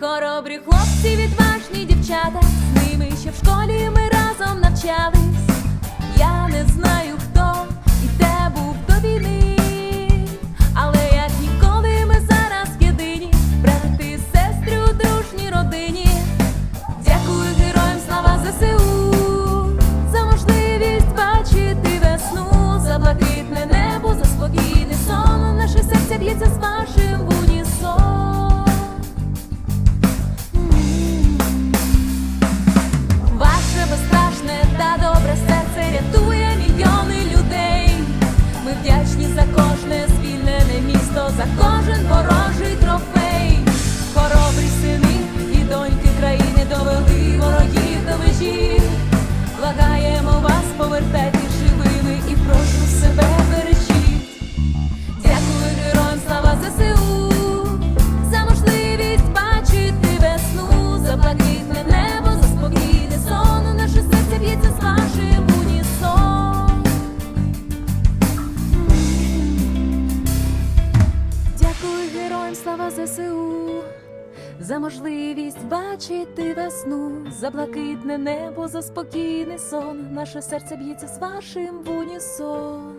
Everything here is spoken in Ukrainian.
Хоробрі хлопці, відважні дівчата, з ними ще в школі ми разом навчались. Я не знаю, хто і де був до війни, але як ніколи ми зараз єдині, брати, сестри у дружній родині. Дякую героям, слава ЗСУ, за можливість бачити весну, за блакитне небо, за спокійний сон. Наше серце б'ється з вашим за кожне героям, слава ЗСУ, за можливість бачити весну, за блакитне небо, за спокійний сон. Наше серце б'ється з вашим в унісон.